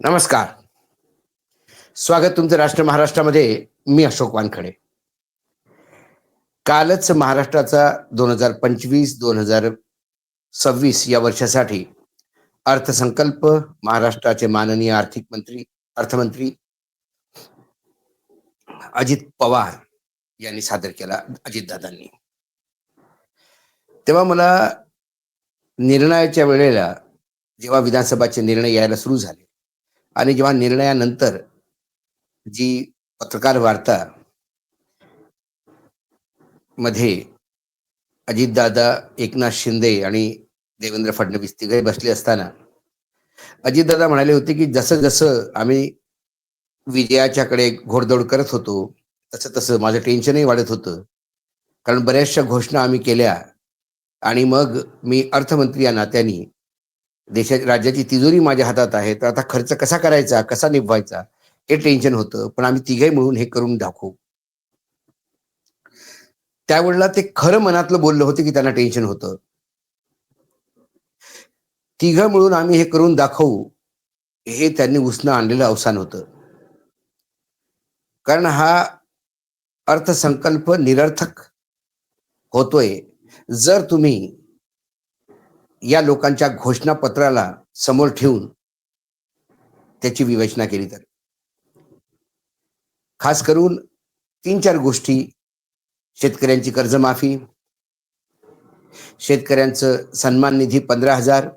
नमस्कार. स्वागत तुमचं राष्ट्र महाराष्ट्रामध्ये मी अशोक वानखडे. कालच महाराष्ट्राचा दोन हजार पंचवीस दोन हजार सव्वीस या वर्षासाठी अर्थसंकल्प महाराष्ट्राचे माननीय आर्थिक मंत्री अर्थमंत्री अजित पवार यांनी सादर केला अजितदादांनी. तेव्हा मला निर्णयाच्या वेळेला जेव्हा विधानसभाचे निर्णय यायला सुरू झाले आणि जेव्हा निर्णयानंतर जी पत्रकार वार्ता मध्ये अजितदादा एकनाथ शिंदे आणि देवेंद्र फडणवीस तिघे बसले असताना अजितदादा म्हणाले होते की जसं जसं आम्ही विजयाच्याकडे घोडदौड करत होतो तसं तसं माझं टेन्शनही वाढत होतं. कारण बऱ्याचशा घोषणा आम्ही केल्या आणि मग मी अर्थमंत्री या नात्याने देशाची राज्याची तिजोरी माझ्या हातात आहे तर आता खर्च कसा करायचा कसा निभवायचा हे टेन्शन होतं पण आम्ही तिघे मिळून हे करून दाखवू. त्यावेळेला ते खरं मनातलं बोललं होतं की त्यांना टेन्शन होतं. तिघ मिळून आम्ही हे करून दाखवू हे त्यांनी उसनं आणलेलं अवसान होतं. कारण हा अर्थसंकल्प निरर्थक होतोय. जर तुम्ही या लोकांच्या घोषणापत्राला समोर ठेवून त्याची विवेचना केली तर. खास करून तीन चार गोष्टी. शेतकऱ्यांची कर्जमाफी. शेतकऱ्यांचं सन्मान निधी पंधरा हजार.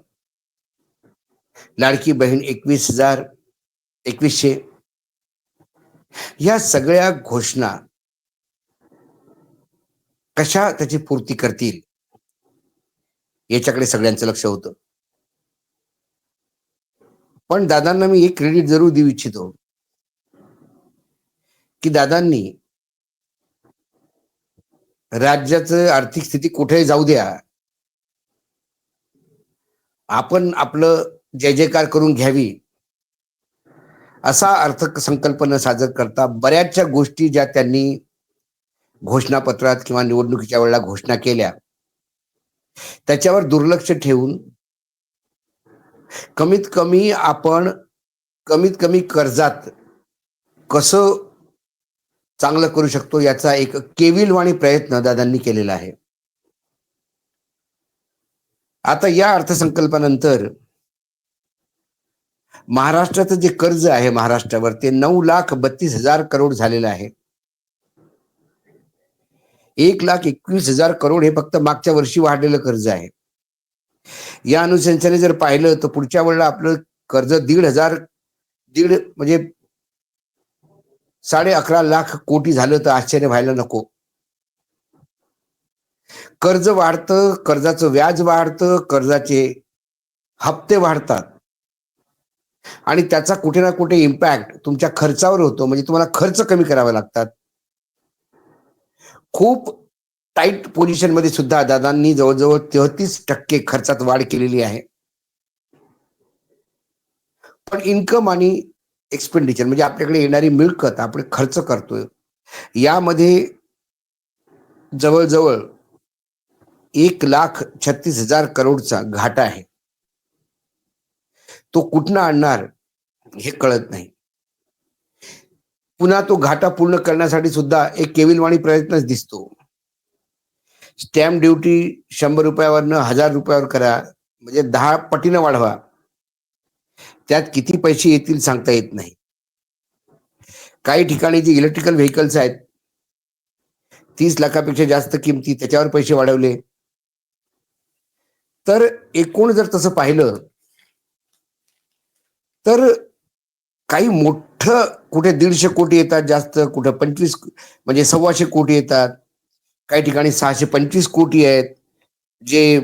लाडकी बहीण एकवीस हजार एकवीसशे. या सगळ्या घोषणा कशा त्याची पूर्ती करतील? याच्याकडे सगळ्यांचं लक्ष होतं. पण दादांना मी एक क्रेडिट जरूर देऊ इच्छितो. की दादांनी राज्याचं आर्थिक स्थिती कुठेही जाऊ द्या. आपण आपलं जय जयकार करून घ्यावी. असा अर्थसंकल्प सादर करता बऱ्याचशा गोष्टी ज्या त्यांनी घोषणापत्रात किंवा निवडणुकीच्या वेळेला घोषणा केल्या. त्याच्यावर दुर्लक्ष ठेवून कमीत कमी आपण कमीत कमी कर्जात कसं चांगलं करू शकतो याचा एक केविलवाणी प्रयत्न दादांनी केलेला आहे. आता या अर्थसंकल्पानंतर महाराष्ट्राचं जे कर्ज आहे महाराष्ट्रावर ते नऊ लाख बत्तीस हजार करोड झालेलं आहे. एक लाख एकवीस हजार करोड हे फक्त मागच्या वर्षी वाढलेलं कर्ज आहे. या अनुशंसाने जर पाहिलं तर पुढच्या वेळेला आपलं कर्ज दीड हजार दीड म्हणजे साडे अकरा लाख कोटी झालं तर आश्चर्य व्हायला नको. कर्ज वाढतं कर्जाचं व्याज वाढतं कर्जाचे हप्ते वाढतात. आणि त्याचा कुठे ना कुठे इम्पॅक्ट तुमच्या खर्चावर होतो. म्हणजे तुम्हाला खर्च कमी करावे लागतात. खूप टाईट पोझिशनमध्ये सुद्धा दादांनी जवळजवळ तेहतीस टक्के खर्चात वाढ केलेली आहे. पण इन्कम आणि एक्सपेंडिचर म्हणजे आपल्याकडे येणारी मिळकत आपण खर्च करतोय. यामध्ये जवळजवळ एक लाख छत्तीस हजार करोडचा घाटा आहे. तो कुठनं आणणार हे कळत नाही. पुन्हा तो घाटा पूर्ण करण्यासाठी सुद्धा एक केविलवाणी प्रयत्नच दिसतो. स्टॅम्प ड्युटी शंभर रुपयावरनं हजार रुपयावर करा म्हणजे दहा पटीनं वाढवा. त्यात किती पैसे येतील सांगता येत नाही. काही ठिकाणी जी इलेक्ट्रिकल व्हेकल्स आहेत तीस लाखापेक्षा जास्त किमती त्याच्यावर पैसे वाढवले. तर एकूण जर तसं पाहिलं तर काही मोठं कुठे दीडशे कोटी येतात जास्त कुठं पंचवीस म्हणजे सव्वाशे कोटी येतात. काही ठिकाणी सहाशे पंचवीस कोटी आहेत. जे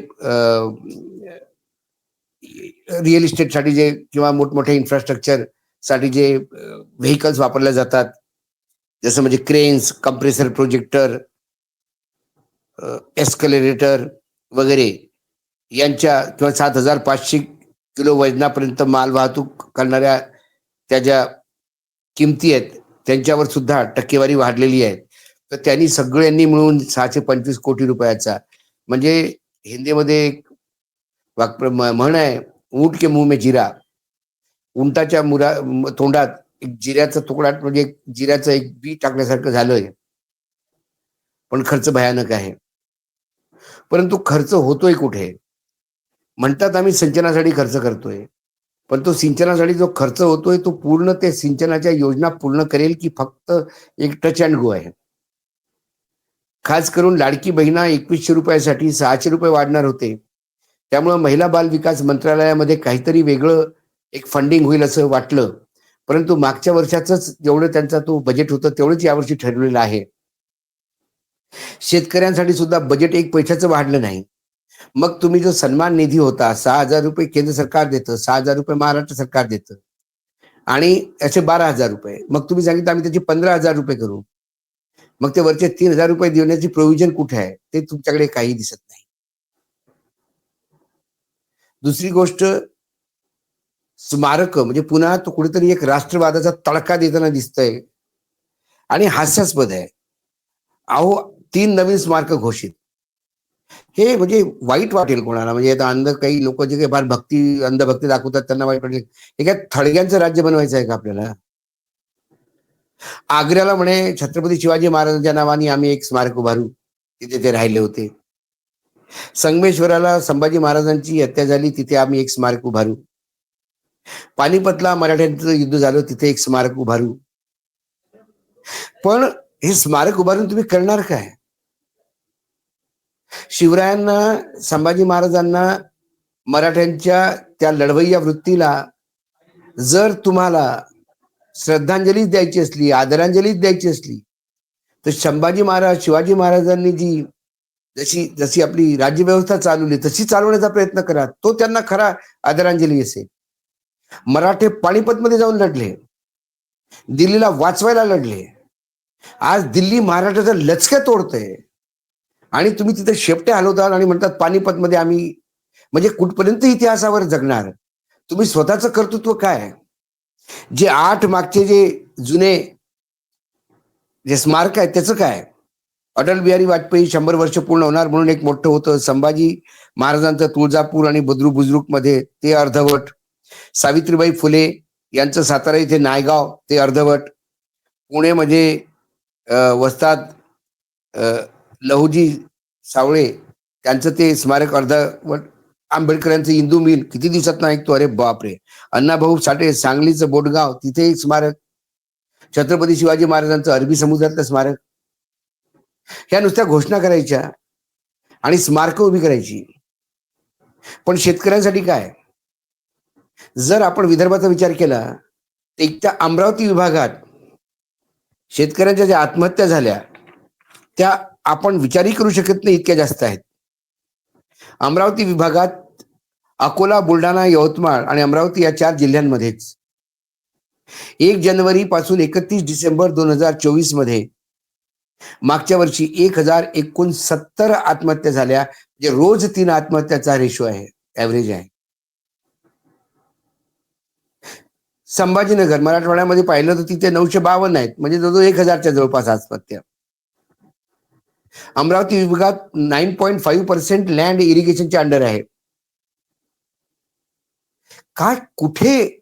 रिअल इस्टेटसाठी जे किंवा मोठमोठ्या इन्फ्रास्ट्रक्चरसाठी जे व्हेकल्स वापरल्या जातात. जसं म्हणजे क्रेन्स कम्प्रेसर प्रोजेक्टर एस्कलेरेटर वगैरे. यांच्या किंवा सात हजार पाचशे किलो वजनापर्यंत माल वाहतूक करणाऱ्या त्या ज्या किमती आहेत त्यांच्यावर सुद्धा टक्केवारी वाढलेली आहे. तर त्यांनी सगळ्यांनी मिळून सहाशे पंचवीस कोटी रुपयाचा म्हणजे हिंदीमध्ये एक वाक्य म्हण आहे ऊंट के मुंह में जिरा. उंटाच्या मुरा तोंडात एक जिऱ्याचा तुकडा म्हणजे एक जिऱ्याचं एक बी टाकल्यासारखं झालंय. पण खर्च भयानक आहे. परंतु खर्च होतोय कुठे? म्हणतात आम्ही सिंचनासाठी खर्च करतोय. पण तो सिंचनासाठी जो खर्च होतोय तो पूर्ण ते सिंचनाच्या योजना पूर्ण करेल की फक्त एक टच अँड गो आहे? खास करून लाडकी बहिणा एकवीसशे रुपयासाठी सहाशे रुपये वाढणार होते. त्यामुळे महिला बाल विकास मंत्रालयामध्ये काहीतरी वेगळं एक फंडिंग होईल असं वाटलं. परंतु मागच्या वर्षाचंच जेवढं त्यांचा तो बजेट होतं तेवढंच यावर्षी ठरवलेलं आहे. शेतकऱ्यांसाठी सुद्धा बजेट एक पैशाचं वाढलं नाही. मग तुम्ही जो सन्मान निधी होता सहा हजार रुपये केंद्र सरकार देतं सहा हजार रुपये महाराष्ट्र सरकार देतं आणि याचे बारा हजार रुपये. मग तुम्ही सांगितलं आम्ही त्याचे पंधरा हजार रुपये करू. मग ते वरचे तीन हजार रुपये देण्याची प्रोव्हिजन कुठे आहे? ते तुमच्याकडे काही दिसत नाही. दुसरी गोष्ट स्मारक म्हणजे पुन्हा तो कुठेतरी एक राष्ट्रवादाचा तडका देताना दिसतंय आणि हास्यास्पद आहे. अहो तीन नवीन स्मारक घोषित. हे म्हणजे वाईट वाटेल कोणाला. म्हणजे आता अंध काही लोक जे काही फार भक्ती अंधभक्ती दाखवतात त्यांना वाईट वाटेल. हे काय थडग्यांचं राज्य बनवायचं आहे का आपल्याला? आग्र्याला म्हणे छत्रपती शिवाजी महाराजांच्या नावाने आम्ही एक स्मारक उभारू. तिथे ते राहिले होते. संगमेश्वराला संभाजी महाराजांची हत्या झाली तिथे आम्ही एक स्मारक उभारू. पानिपतला मराठ्यांचं युद्ध झालं तिथे एक स्मारक उभारू. पण हे स्मारक उभारून तुम्ही करणार काय? शिवरायांना संभाजी महाराजांना मराठ्यांच्या त्या लढवय्या वृत्तीला जर तुम्हाला श्रद्धांजलीच द्यायची असली आदरांजलीच द्यायची असली तर संभाजी महाराज शिवाजी महाराजांनी जी जशी जशी आपली राज्यव्यवस्था चालवली तशी चालवण्याचा प्रयत्न करा तो त्यांना खरा आदरांजली असेल. मराठे पाणीपतमध्ये जाऊन लढले. दिल्लीला वाचवायला लढले. आज दिल्ली महाराष्ट्राचं लचकं तोडतंय. आणि तुम्ही तिथे शेपटे हलवतात आणि म्हणतात पानिपतमध्ये आम्ही म्हणजे कुठपर्यंत इतिहासावर जगणार? तुम्ही स्वतःचं कर्तृत्व काय? जे आठ मागचे जे जुने जे स्मारक आहे त्याचं काय? अटल बिहारी वाजपेयी शंभर वर्ष पूर्ण होणार म्हणून एक मोठं होतं संभाजी महाराजांचं तुळजापूर आणि बद्रू बुजुर्गमध्ये ते अर्धवट. सावित्रीबाई फुले यांचं सातारा इथे नायगाव ते अर्धवट. पुणेमध्ये अं, वस्तात लहुजी सावळे त्यांचं ते स्मारक अर्धवट आंबेडकर यांचं इंदू मिल. किती दिवसात ना ऐकतो? अरे बापरे. अण्णाभाऊ साठे सांगलीचं बोटगाव तिथे एक स्मारक. छत्रपती शिवाजी महाराजांचं अरबी समुद्रातलं स्मारक. ह्या नुसत्या घोषणा करायच्या आणि स्मारक उभी करायची. पण शेतकऱ्यांसाठी काय? जर आपण विदर्भाचा विचार केला तर एक त्या अमरावती विभागात शेतकऱ्यांच्या ज्या आत्महत्या झाल्या त्या आपण विचारही करू शकत नाही इतक्या जास्त आहेत. अमरावती विभागात अकोला बुलढाणा यवतमाळ आणि अमरावती या चार जिल्ह्यांमध्येच. एक जानेवारी पासून एकतीस डिसेंबर दोन हजार चोवीसमध्ये मागच्या वर्षी एक हजार एकोणसत्तर आत्महत्या झाल्या. म्हणजे रोज तीन आत्महत्याचा रेशो आहे ऍव्हरेज आहे. संभाजीनगर मराठवाड्यामध्ये पाहिलं तर तिथे नऊशे बावन्न आहेत. म्हणजे जवळजवळ एक हजारच्या जवळपास आत्महत्या अमरावती विभागात nine point five percent land इरिगेशनच्या under आहे. काय कुठे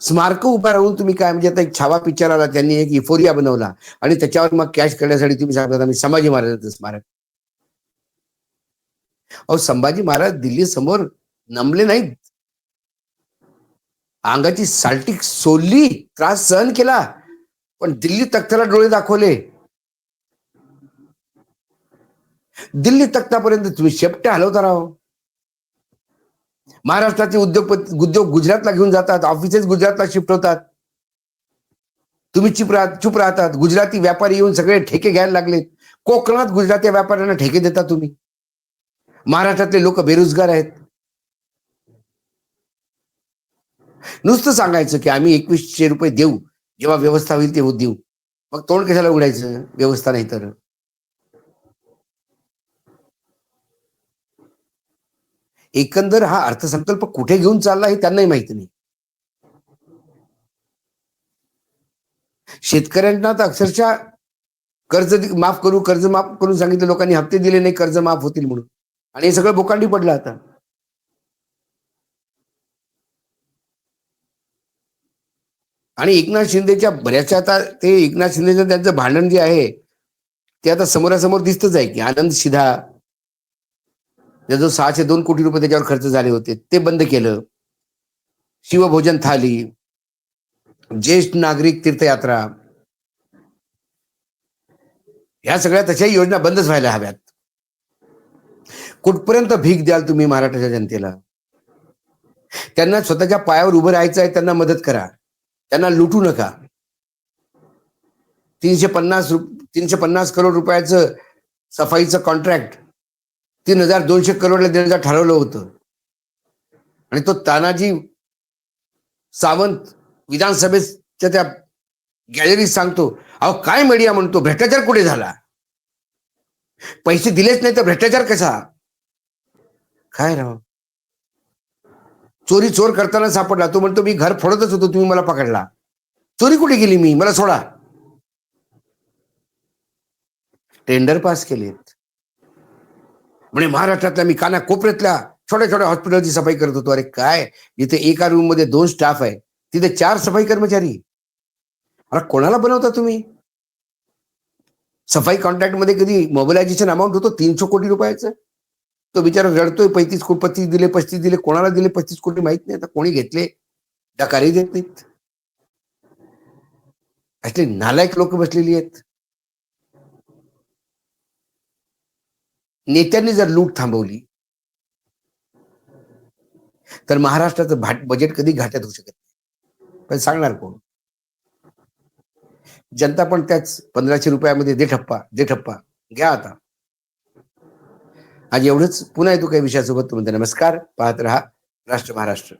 स्मारक उभा राहून तुम्ही काय म्हणजे आता एक छावा पिक्चर आला त्यांनी एक इफोरिया बनवला आणि त्याच्यावर मग कॅश करण्यासाठी तुम्ही सांगतात आम्ही संभाजी महाराजांचं स्मारक. अहो संभाजी महाराज दिल्ली समोर नमले नाहीत. अंगाची साल्टिक सोलली त्रास सहन केला. पण दिल्ली तख्ताला डोळे दाखवले. दिल्ली तख्तापर्यंत तुम्ही शेपटे हलवता राहो महाराष्ट्राचे उद्योगपती उद्योग गुजरातला घेऊन जातात ऑफिसेस गुजरातला शिफ्ट होतात. तुम्ही चुप राहत चुप राहतात. गुजराती व्यापारी येऊन सगळे ठेके घ्यायला लागलेत कोकणात गुजराती व्यापाऱ्यांना ठेके देता तुम्ही. महाराष्ट्रातले लोक बेरोजगार आहेत. नुसतं सांगायचं की आम्ही एकवीसशे रुपये देऊ. जेव्हा व्यवस्था होईल तेव्हा देऊ. मग तोंड कशाला उघडायचं? व्यवस्था नाही तर. एकंदर हा अर्थसंकल्प कुठे घेऊन चालला हे त्यांनाही माहिती नाही. शेतकऱ्यांना तर अक्षरशः कर्ज माफ करू कर्ज माफ करून सांगितलं लोकांनी हप्ते दिले नाही कर्ज माफ होतील म्हणून. आणि हे सगळं बोकांडी पडलं आता. आणि एकनाथ शिंदेच्या बऱ्याचशा आता ते एकनाथ शिंदेचं त्यांचं भांडण जे आहे ते आता समोरासमोर दिसतच आहे की आनंद शिधा जो सहाशे दोन कोटी रुपये त्याच्यावर खर्च झाले होते ते बंद केलं. शिवभोजन थाली ज्येष्ठ नागरिक तीर्थयात्रा. ह्या सगळ्या तशाही योजना बंदच व्हायला हव्यात. कुठपर्यंत भीक द्याल तुम्ही महाराष्ट्राच्या जनतेला? त्यांना स्वतःच्या पायावर उभं राहायचं आहे त्यांना मदत करा. त्यांना लुटू नका. तीनशे पन्नास तीनशे पन्नास करोड रुपयाचं सफाईचं कॉन्ट्रॅक्ट तीन हजार दोनशे करोडला देण्याचं ठरवलं होतं. आणि तो तानाजी सावंत विधानसभेच्या त्या गॅलरीत सांगतो अहो काय मीडिया म्हणतो? भ्रष्टाचार कुठे झाला? पैसे दिलेच नाही तर भ्रष्टाचार कसा? काय राव? चोरी चोर करताना सापडला. तो म्हणतो मी घर फोडतच होतो तुम्ही मला पकडला. चोरी कुठे गेली मी? मला सोडा. टेंडर पास केलेत. म्हणजे महाराष्ट्रातल्या मी काना कोपऱ्यातल्या छोट्या छोट्या हॉस्पिटलची सफाई करत होतो. अरे काय? इथे एका रूममध्ये दोन स्टाफ आहे. तिथे चार सफाई कर्मचारी. अरे कोणाला बनवता तुम्ही? सफाई कॉन्ट्रॅक्टमध्ये कधी मोबिलायझेशन अमाऊंट होतो? तीनशे कोटी रुपयाचं. तो बिचारा रडतोय पैतीस कोटी पस्तीस दिले पस्तीस दिले कोणाला दिले पस्तीस कोटी माहीत नाही. आता कोणी घेतले? डकारही देत नाहीत. असले नालायक लोक बसलेली आहेत. नेत्यांनी जर लूट थांबवली तर महाराष्ट्राचं भाट बजेट कधी घाट्यात होऊ शकत नाही. पण सांगणार कोण? जनता पण त्याच पंधराशे रुपयामध्ये दे ठप्पा दे ठप्पा. घ्या आता. आज एवढंच. पुन्हा येतो काही विषयासोबत तुमचा नमस्कार. पाहत रहा. राष्ट्र महाराष्ट्र.